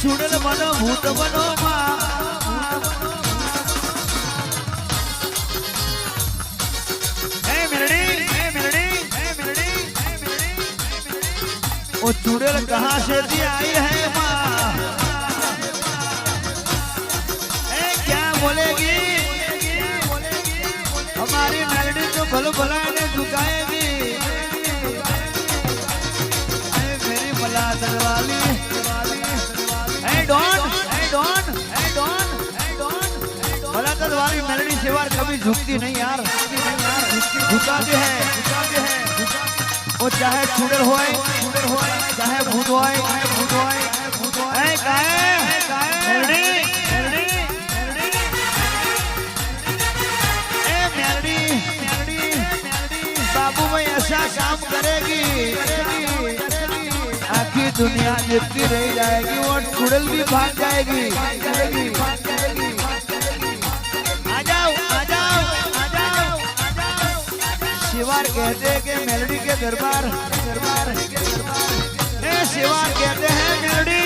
ચૂડેલ બનો ભૂત બનો वो चुड़ैल कहाँ से आई है क्या बोलेगी? हमारी नालडी तो भलो भला ने झुकाएगी। मेरी मला दलवाली मला दलवाली मेलडी सिवार कभी झुकती नहीं यार। झुकाती है। वो चाहे होए चुड़ैल चाहे भूत मेलडी, बाबू भाई ऐसा काम करेगी आखी दुनिया जितनी रह जाएगी, वो चुड़ैल भी भाग जाएगी। सेवार कहते के मेलोडी के दरबार दरबार ने सेवार कहते हैं मेलोडी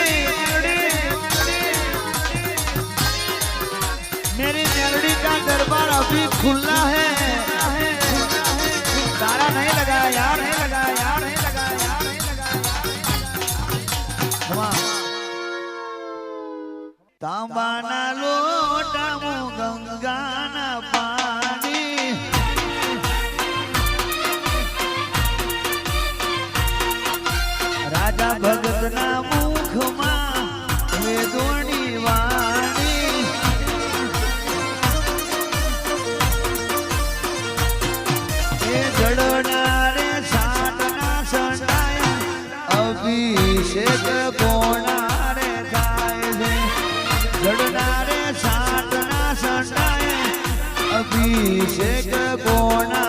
मेरी मेलोडी का दरबार अभी खुला है। तारा नहीं लगाया यार, नहीं लगाया यार, नहीं लगाया यार, नहीं लगाया तांबा ना लो। અભિષેક કોણારે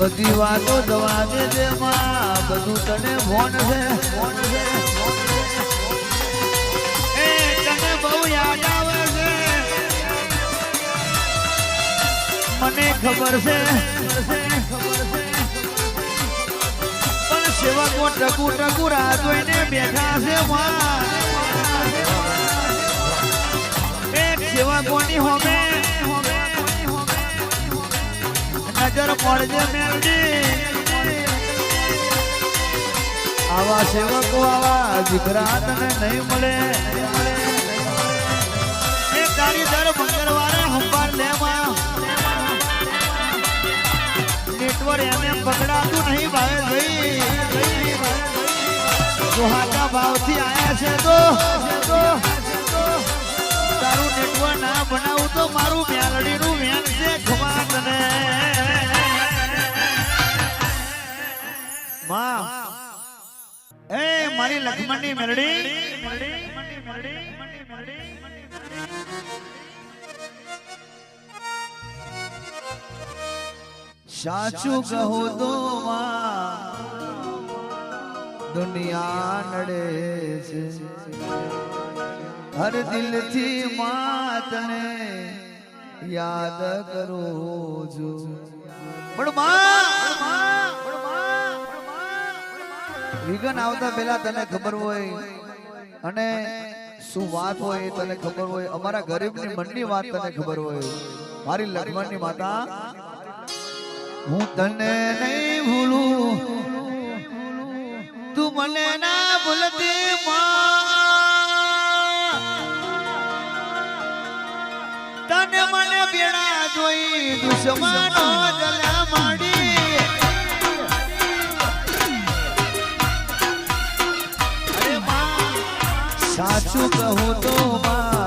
બધી વાતો જવા દે માં. બધું તને મોન છે. મને ખબર છે. પણ સેવકો ટકુ ટકુ રાહ જોઈને બેઠા છે માં. એક સેવકોની હોમે નજર પડજે મેલડી. આવા સેવકો, આવા દીકરા તને નહીં મળે. એ તારી દર મંગળવારે હંભાર નહીં ભાવે ભાઈ ભાવથી આયા છે તો. બનાવું તો મારું મેલડીનું વેન છે ખમા માં. એ, મારી લક્ષ્મણની મેલડી. સાચું કહો તો દુનિયા નડે છે. હર દિલથી માં તને યાદ કરું છું પણ માં, વિઘન આવતા પહેલા તને ખબર હોય અને શું વાત હોય તને ખબર હોય, અમારા ગરીબની મનની વાત તને ખબર હોય. મારી લક્ષ્મણની માતા, હું તને નહીં ભૂલું. તું મને ના ભૂલતી, માં. તને મને બેડા જોઈ દુશ્મનો જલા માડી. સાચું કહું તો માં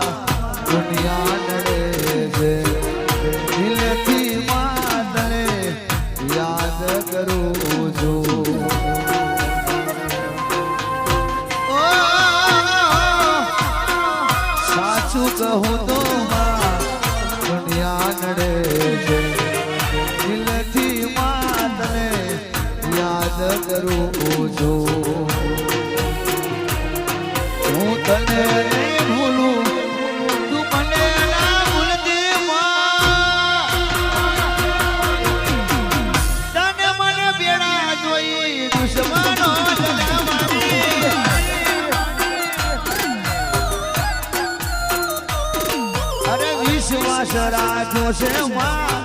માં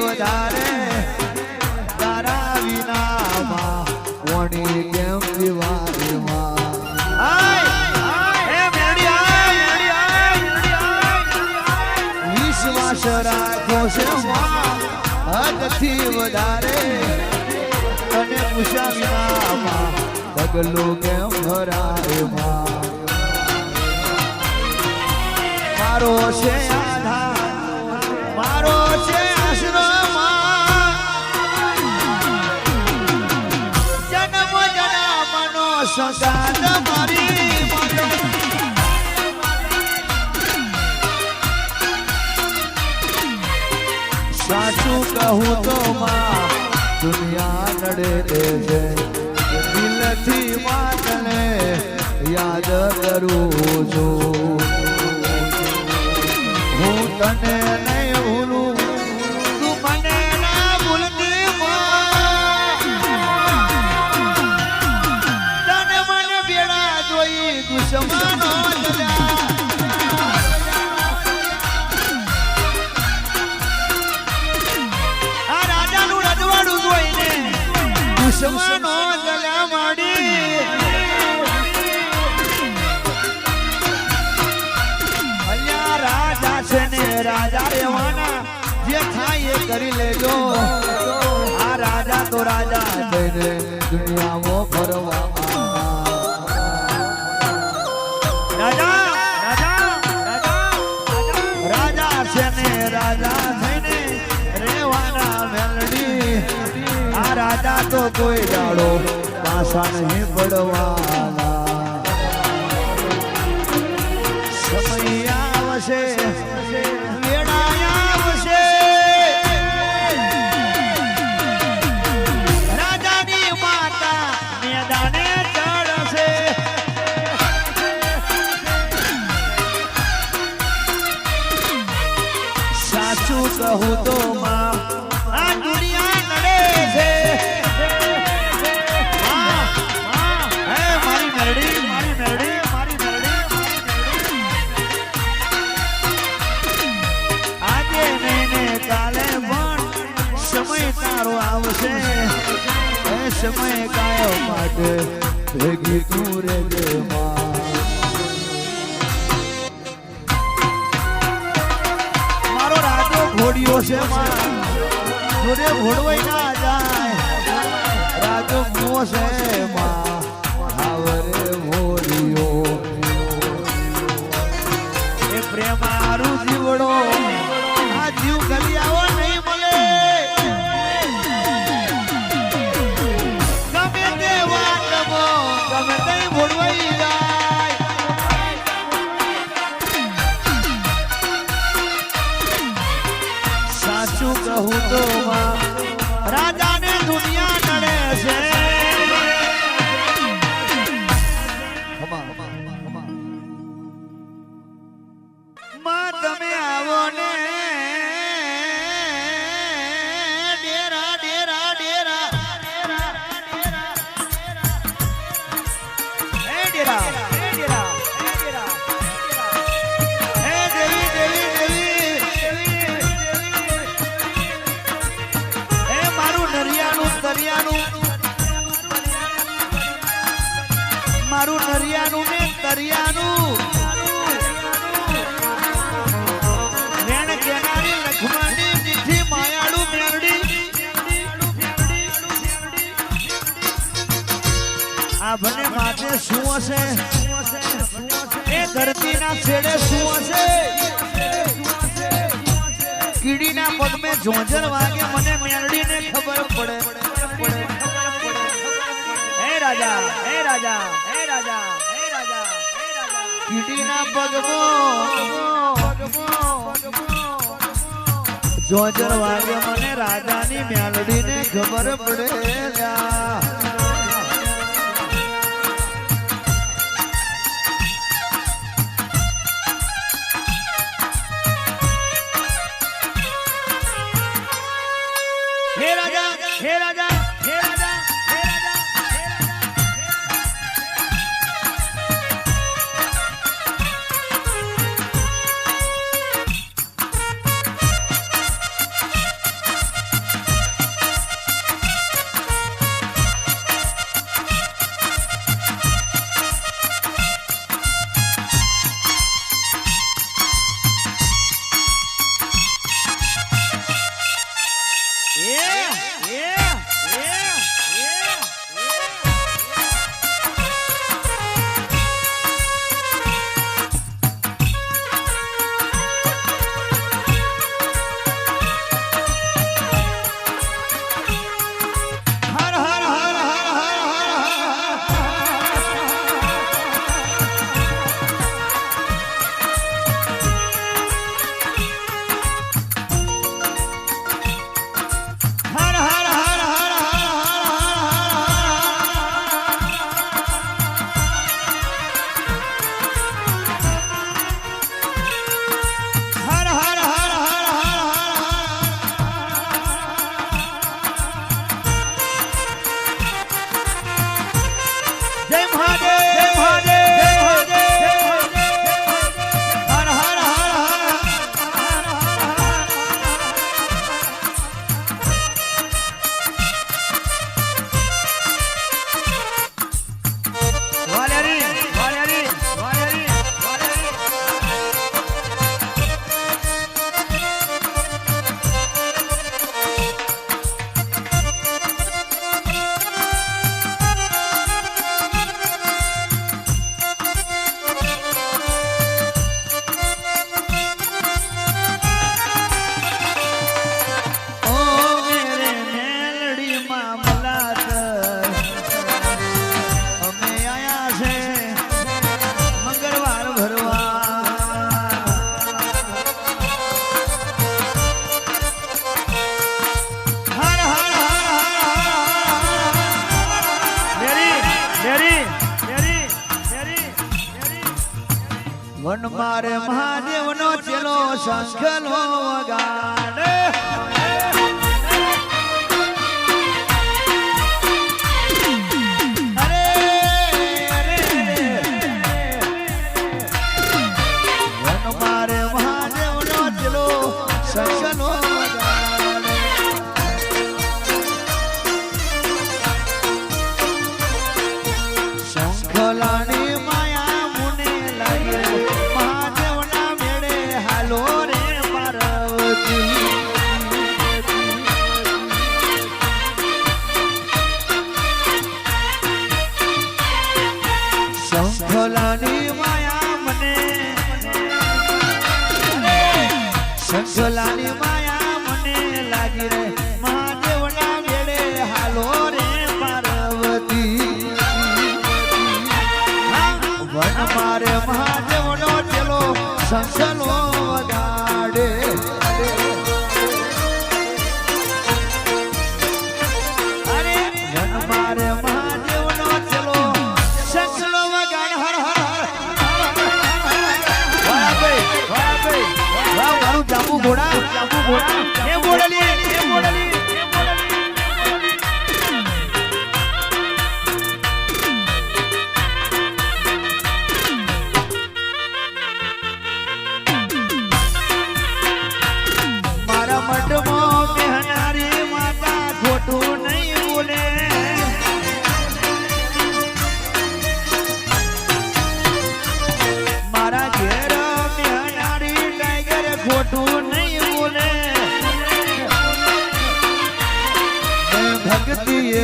વધારે તારા વિના માં કોણી કેમ દિવારે માં વિશ્વાસ રાખો છે માં હદથી વધારે મારો છે સંગાત મારી. સાચું કહું તો માં, દુનિયા નડે છે દિલથી માતને યાદ કરું છું હું તને નહીં ભૂલું દુશ્મનો જલા માડી અલ્યા રાજા છે ને રાજા રેવાના જે થાય એ કરી લેજો. આ રાજા તો રાજા દુનિયામાં ફરવા. કોઈ દાડો પાછા નહીં પડવાના તારો આવશે. એ સમય કાયો માટે ભેગી તું રે મારો રાજો ઘોડિયો છે માં જોડે ઘોડવાઈ ના જાય. રાજો મો છે માં સાચું કહું તો રાજાને દુનિયા નડે છે. આભને માટે શું હશે? એ ધરતીના છેડે શું હશે? કીડીના પગમે જોંજર વાગે મને મેળડીને ખબર પડે. હે રાજા હે રાજા હે રાજા હે રાજા કીડીના પગમો જોજર વાગે મને રાજાની મેલડીને ખબર પડે લ્યા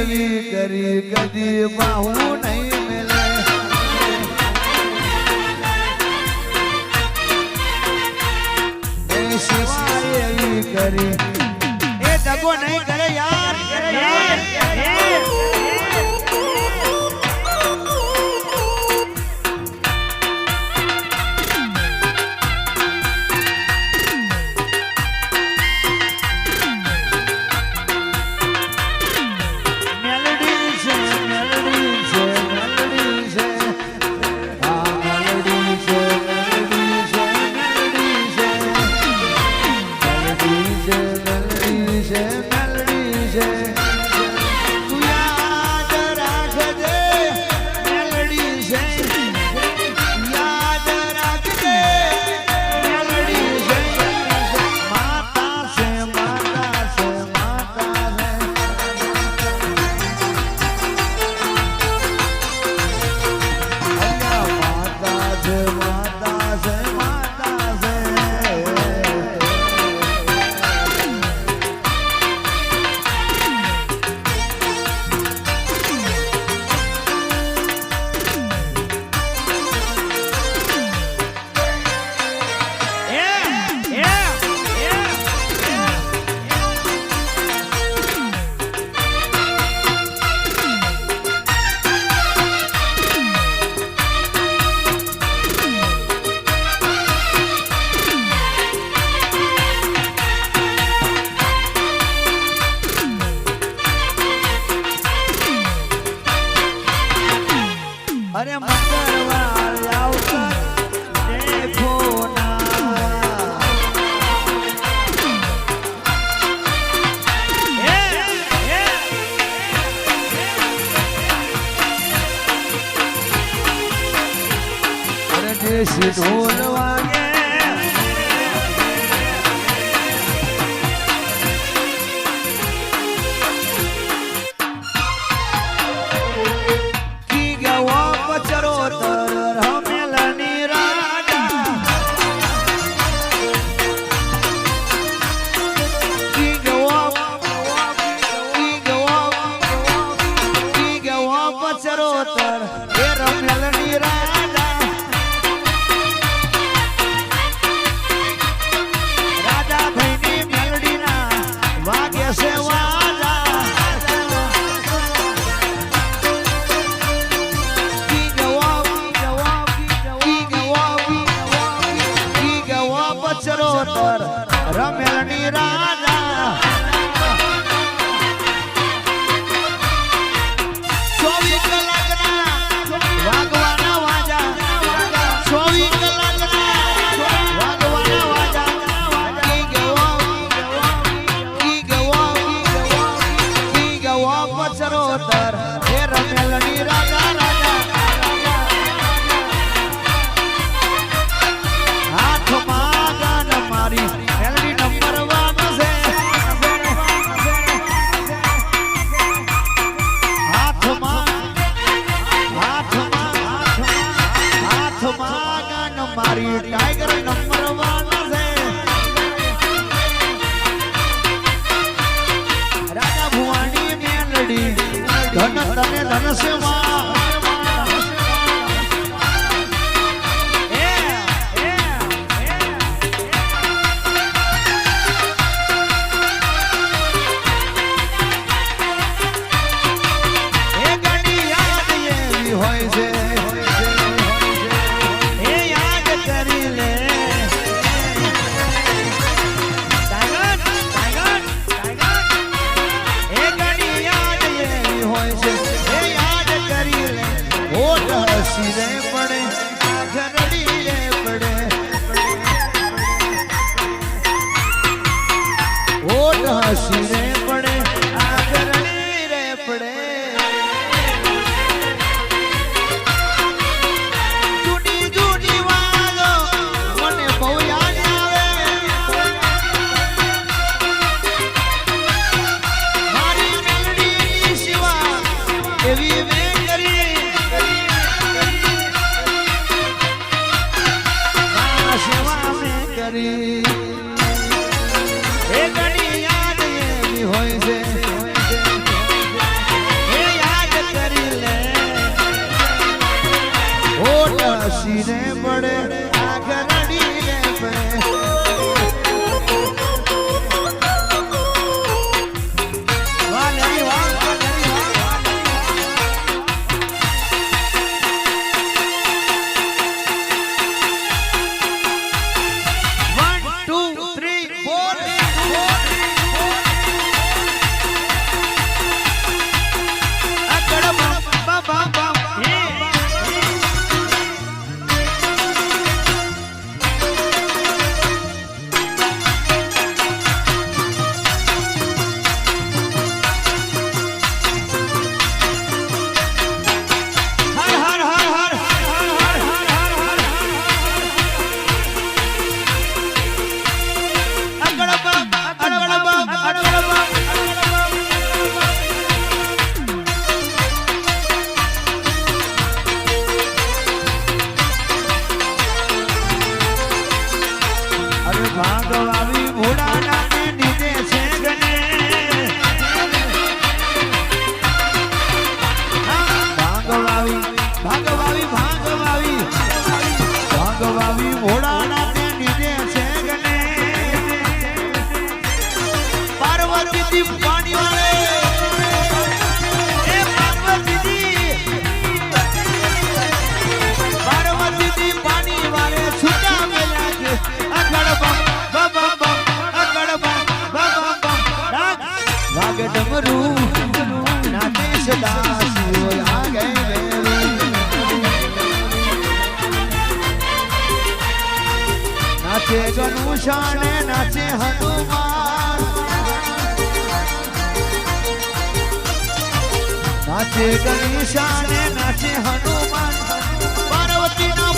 એવી કરી કદી બાહુ નહીં મેલે. એ શિવાય એવી કરી. એ જગો નહીં કરે યાર. નિશાને નાચે હનુમાન નાચે ગણેશાને નાચે હનુમાન પાર્વતીના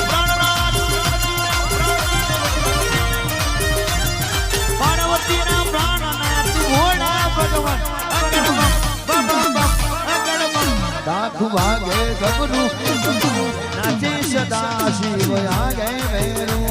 નાચે સદા શિવ આગે મેરું.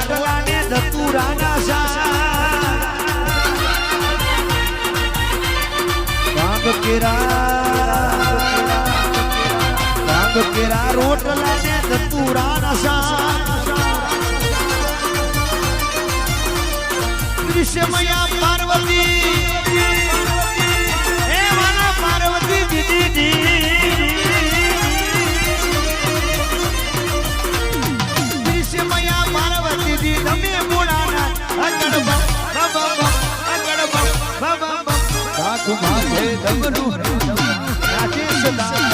રોટલા ને ધતુરા ના શાક કેરા ભાગ કેરા રોટલા ને ધતુરા કૃષ્ણ મૈયા પાર્વતી. ડમરું નાચે સદા.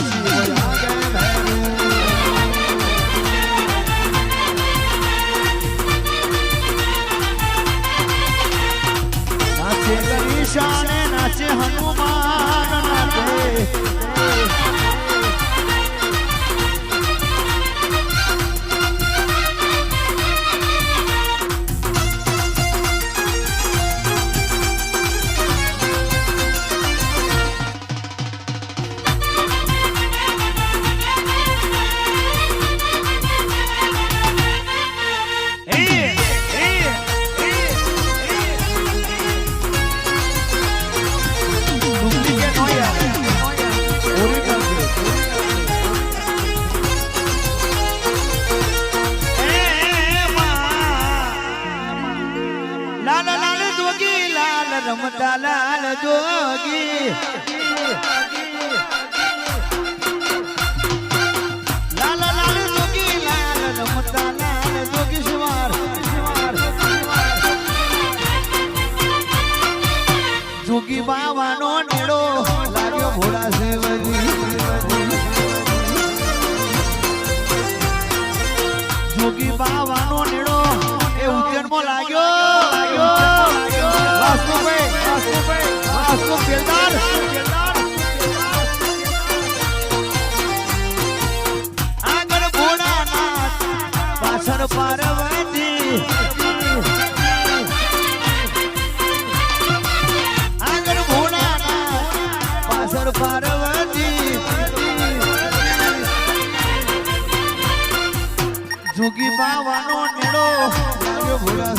ભાવાનો નેડો. ભૂલા